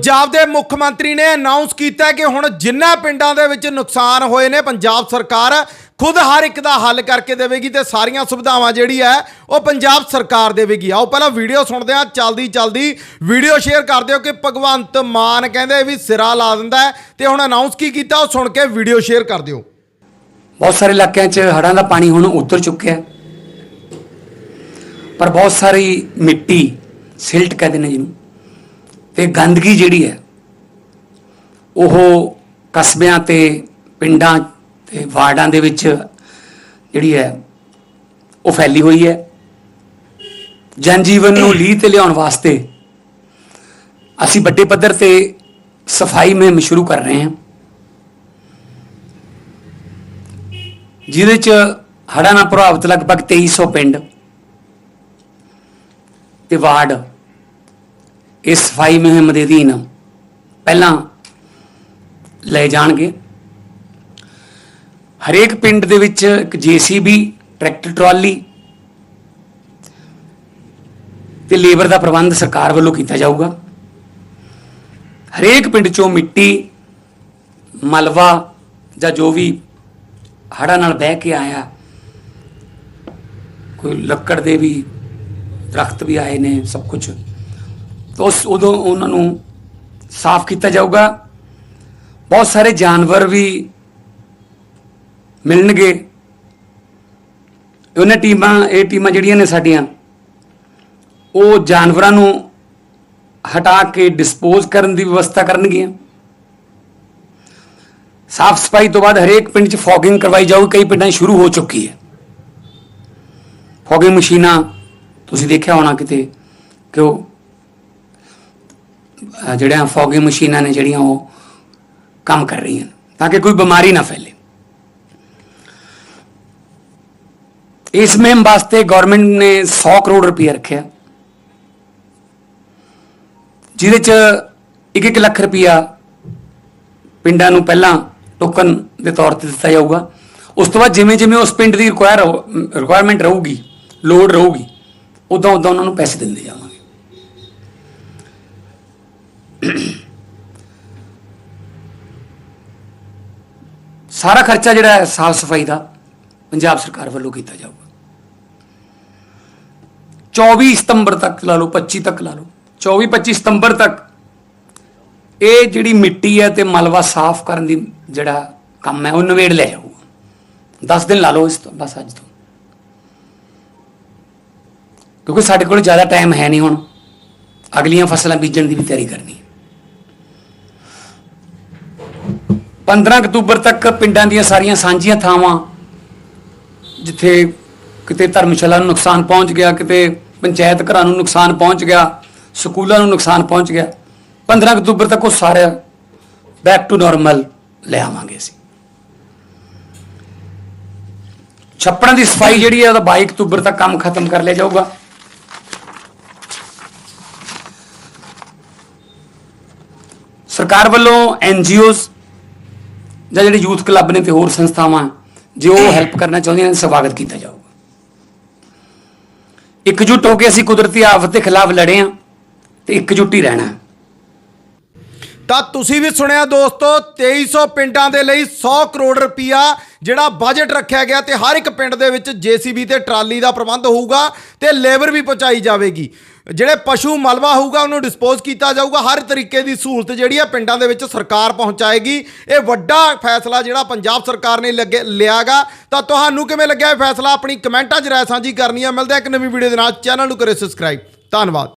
ਪੰਜਾਬ ਦੇ ਮੁੱਖ ਮੰਤਰੀ ਨੇ ਅਨਾਉਂਸ ਕੀਤਾ ਕਿ ਹੁਣ ਜਿੰਨਾ ਪਿੰਡਾਂ ਦੇ ਵਿੱਚ ਨੁਕਸਾਨ ਹੋਏ ਨੇ, ਪੰਜਾਬ ਸਰਕਾਰ ਖੁਦ ਹਰ ਇੱਕ ਦਾ ਹੱਲ ਕਰਕੇ ਦੇਵੇਗੀ ਤੇ ਸਾਰੀਆਂ ਸੁਵਿਧਾਵਾਂ ਜਿਹੜੀ ਹੈ, ਉਹ ਪੰਜਾਬ ਸਰਕਾਰ ਦੇਵੇਗੀ। ਆਓ ਪਹਿਲਾਂ ਵੀਡੀਓ ਸੁਣਦੇ ਹਾਂ, ਚਲਦੀ ਚਲਦੀ ਵੀਡੀਓ ਸ਼ੇਅਰ ਕਰ ਦਿਓ ਕਿ ਭਗਵੰਤ ਮਾਨ ਕਹਿੰਦੇ ਵੀ ਸਿਰਾ ਲਾ ਦਿੰਦਾ ਹੈ ਤੇ ਹੁਣ ਅਨਾਉਂਸ ਕੀ ਕੀਤਾ, ਉਹ ਸੁਣ ਕੇ ਵੀਡੀਓ ਸ਼ੇਅਰ ਕਰ ਦਿਓ। ਬਹੁਤ ਸਾਰੇ ਇਲਾਕਿਆਂ 'ਚ ਹੜ੍ਹਾਂ ਦਾ ਪਾਣੀ ਹੁਣ ਉਤਰ ਚੁੱਕਿਆ ਪਰ ਬਹੁਤ ਸਾਰੀ ਮਿੱਟੀ ਸਿਲਟ ਕਹਿੰਦੇ ਨੇ ਜਿਹਨੂੰ। ਤੇ ਗੰਦਗੀ ਜਿਹੜੀ ਹੈ, ਉਹ ਕਸਬਿਆਂ ਤੇ, ਪਿੰਡਾਂ ਤੇ, ਵਾਰਡਾਂ ਦੇ ਵਿੱਚ ਜਿਹੜੀ ਹੈ, ਉਹ ਫੈਲੀ ਹੋਈ ਹੈ। ਜਨ ਜੀਵਨ ਨੂੰ ਲੀਹ ਤੇ ਲਿਆਉਣ ਵਾਸਤੇ ਅਸੀਂ ਵੱਡੇ ਪੱਧਰ ਤੇ ਸਫ਼ਾਈ ਮੁਹਿੰਮ ਸ਼ੁਰੂ ਕਰ ਰਹੇ ਹਾਂ। ਜਿਹਦੇ ਚ ਹੜ੍ਹਾਂ ਨਾਲ ਪ੍ਰਭਾਵਿਤ ਲਗਭਗ 2300 ਪਿੰਡ ਤੇ ਵਾਰਡ ਇਸ ਸਫ਼ਾਈ ਮੁਹਿੰਮ ਦੇ ਅਧੀਨ ਪਹਿਲਾਂ ਲੈ ਜਾਣਗੇ। ਹਰੇਕ ਪਿੰਡ ਦੇ ਵਿੱਚ ਇੱਕ ਜੀਸੀਬੀ, ਟਰੈਕਟਰ, ਟਰਾਲੀ ਤੇ ਲੇਬਰ ਦਾ ਪ੍ਰਬੰਧ ਸਰਕਾਰ ਵੱਲੋਂ ਕੀਤਾ ਜਾਊਗਾ। ਹਰੇਕ ਪਿੰਡ ਚੋਂ ਮਿੱਟੀ, ਮਲਵਾ ਜਾਂ ਜੋ ਵੀ ਹੜ੍ਹਾਂ ਨਾਲ ਬਹਿ ਕੇ ਆਇਆ, ਕੋਈ ਲੱਕੜ ਦੇ ਵੀ ਦਰਖਤ ਵੀ ਆਏ ਨੇ, ਸਭ ਕੁਝ ਤਾਂ ਉਸ ਉਦੋਂ ਉਹਨਾਂ ਨੂੰ ਸਾਫ਼ ਕੀਤਾ ਜਾਊਗਾ। ਬਹੁਤ ਸਾਰੇ ਜਾਨਵਰ ਵੀ ਮਿਲਣਗੇ। ਉਹਨਾਂ ਟੀਮਾਂ, ਇਹ ਟੀਮਾਂ ਜਿਹੜੀਆਂ ਨੇ ਸਾਡੀਆਂ, ਉਹ ਜਾਨਵਰਾਂ ਨੂੰ ਹਟਾ ਕੇ ਡਿਸਪੋਜ਼ ਕਰਨ ਦੀ ਵਿਵਸਥਾ ਕਰਨਗੀਆਂ। ਸਾਫ਼ ਸਫ਼ਾਈ ਤੋਂ ਬਾਅਦ ਹਰੇਕ ਪਿੰਡ 'ਚ ਫੌਗਿੰਗ ਕਰਵਾਈ ਜਾਊਗੀ। ਕਈ ਪਿੰਡਾਂ ਸ਼ੁਰੂ ਹੋ ਚੁੱਕੀ ਹੈ। ਫੌਗਿੰਗ ਮਸ਼ੀਨਾਂ, ਤੁਸੀਂ ਦੇਖਿਆ ਹੋਣਾ ਕਿਤੇ ਕਿ ਉਹ ਜਿਹੜੀਆਂ ਫੌਗਿੰਗ ਮਸ਼ੀਨਾਂ ਨੇ ਜਿਹੜੀਆਂ ਉਹ ਕੰਮ ਕਰ ਰਹੀਆਂ ਨੇ, ਤਾਂ ਕਿ ਕੋਈ ਬਿਮਾਰੀ ਨਾ ਫੈਲੇ। ਇਸ ਮੁਹਿੰਮ ਵਾਸਤੇ ਗਵਰਨਮੈਂਟ ਨੇ 100 ਕਰੋੜ ਰੁਪਏ ਰੱਖਿਆ। ਜਿਹਦੇ 'ਚ 1-1 ਲੱਖ ਰੁਪਇਆ ਪਿੰਡਾਂ ਨੂੰ ਪਹਿਲਾਂ ਟੋਕਨ ਦੇ ਤੌਰ ਤੇ ਦਿੱਤਾ ਜਾਊਗਾ। ਉਸ ਤੋਂ ਬਾਅਦ ਜਿਵੇਂ ਜਿਵੇਂ ਉਸ ਪਿੰਡ ਦੀ ਰਿਕੁਆਇਰ ਰਿਕੁਆਇਰਮੈਂਟ ਰਹੂਗੀ ਲੋਡ ਰਹੂਗੀ ਉਦੋਂ ਉਦੋਂ ਉਹਨਾਂ ਨੂੰ ਪੈਸੇ ਦਿੰਦੇ ਜਾਵਾਂਗੇ। ਸਾਰਾ ਖਰਚਾ ਜਿਹੜਾ ਹੈ ਸਾਫ਼ ਸਫ਼ਾਈ ਦਾ ਪੰਜਾਬ ਸਰਕਾਰ ਵੱਲੋਂ ਕੀਤਾ ਜਾਊਗਾ। 24 ਸਤੰਬਰ ਤੱਕ ਲਾ ਲਓ 25 ਤੱਕ ਲਾ ਲਓ 24 25 ਸਤੰਬਰ ਤੱਕ ਇਹ ਜਿਹੜੀ ਮਿੱਟੀ ਹੈ ਤੇ ਮਲਵਾ ਸਾਫ਼ ਕਰਨ ਦੀ ਜਿਹੜਾ ਕੰਮ ਹੈ, ਉਹ ਨਵੇੜ ਲੈ ਜਾਊਗਾ। 10 ਦਿਨ ਲਾ ਲਓ ਇਸ ਤੋਂ, ਬਸ ਅੱਜ ਤੋਂ। ਕਿਉਂਕਿ ਸਾਡੇ ਕੋਲ ਜ਼ਿਆਦਾ ਟਾਈਮ ਹੈ ਨਹੀਂ ਹੁਣ। ਅਗਲੀਆਂ ਫਸਲਾਂ ਬੀਜਣ ਦੀ ਵੀ ਤਿਆਰੀ ਕਰਨੀ 15 ਅਕਤੂਬਰ ਤੱਕ ਪਿੰਡਾਂ ਦੀਆਂ ਸਾਰੀਆਂ ਸਾਂਝੀਆਂ ਥਾਵਾਂ ਜਿੱਥੇ ਕਿਤੇ ਧਰਮਸ਼ਾਲਾ ਨੂੰ ਨੁਕਸਾਨ ਪਹੁੰਚ ਗਿਆ, ਕਿਤੇ ਪੰਚਾਇਤ ਘਰਾਂ ਨੂੰ ਨੁਕਸਾਨ ਪਹੁੰਚ ਗਿਆ, ਸਕੂਲਾਂ ਨੂੰ ਨੁਕਸਾਨ ਪਹੁੰਚ ਗਿਆ 15 ਅਕਤੂਬਰ ਤੱਕ ਉਹ ਸਾਰਾ ਬੈਕ ਟੂ ਨਾਰਮਲ ਲੈ ਆਵਾਂਗੇ ਅਸੀਂ। ਛੱਪੜਾਂ ਦੀ ਸਫ਼ਾਈ ਜਿਹੜੀ ਹੈ, ਉਹਦਾ 22 ਅਕਤੂਬਰ ਤੱਕ ਕੰਮ ਖਤਮ ਕਰ ਲਿਆ ਜਾਊਗਾ। ਸਰਕਾਰ ਵੱਲੋਂ ਐਨਜੀਓਜ਼ ਜਾਂ ਜਿਹੜੇ ਯੂਥ ਕਲੱਬ ਨੇ ਤੇ ਹੋਰ ਸੰਸਥਾਵਾਂ, ਜੇ ਉਹ ਹੈਲਪ ਕਰਨਾ ਚਾਹੁੰਦੀਆਂ ਨੇ, ਸਵਾਗਤ ਕੀਤਾ ਜਾਊਗਾ। ਇਕਜੁੱਟ ਹੋ ਕੇ ਅਸੀਂ ਕੁਦਰਤੀ ਆਫਤ ਦੇ ਖਿਲਾਫ ਲੜੇ ਹਾਂ ਤੇ ਇਕਜੁੱਟ ਹੀ ਰਹਿਣਾ। ਤਾਂ ਤੁਸੀਂ ਵੀ ਸੁਣਿਆ ਦੋਸਤੋ 2300 ਪਿੰਡਾਂ ਦੇ ਲਈ 100 ਕਰੋੜ ਰੁਪਇਆ ਜਿਹੜਾ ਬਜਟ ਰੱਖਿਆ ਗਿਆ ਤੇ ਹਰ ਇੱਕ ਪਿੰਡ ਦੇ ਵਿੱਚ ਜੀਸੀਬੀ ਤੇ ਟਰਾਲੀ ਦਾ ਪ੍ਰਬੰਧ ਹੋਊਗਾ ਤੇ ਲੇਬਰ ਵੀ ਪਹੁੰਚਾਈ ਜਾਵੇਗੀ। ਜਿਹੜੇ ਪਸ਼ੂ ਮਲਵਾ ਹੋਊਗਾ, ਉਹਨੂੰ ਡਿਸਪੋਜ਼ ਕੀਤਾ ਜਾਊਗਾ। ਹਰ ਤਰੀਕੇ ਦੀ ਸਹੂਲਤ ਜਿਹੜੀ ਆ ਪਿੰਡਾਂ ਦੇ ਵਿੱਚ ਸਰਕਾਰ ਪਹੁੰਚਾਏਗੀ। ਇਹ ਵੱਡਾ ਫੈਸਲਾ ਜਿਹੜਾ ਪੰਜਾਬ ਸਰਕਾਰ ਨੇ ਲੱਗੇ, ਲਿਆਗਾ। ਤਾਂ ਤੁਹਾਨੂੰ ਕਿਵੇਂ ਲੱਗਿਆ ਇਹ ਫੈਸਲਾ? ਆਪਣੀ ਕਮੈਂਟਾਂ 'ਚ ਰਾਏ ਸਾਂਝੀ ਕਰਨੀ ਆ। ਮਿਲਦਾ ਇੱਕ ਨਵੀਂ ਵੀਡੀਓ ਦੇ ਨਾਲ। ਚੈਨਲ ਨੂੰ ਕਰੇ ਸਬਸਕ੍ਰਾਈਬ ਧੰਨਵਾਦ।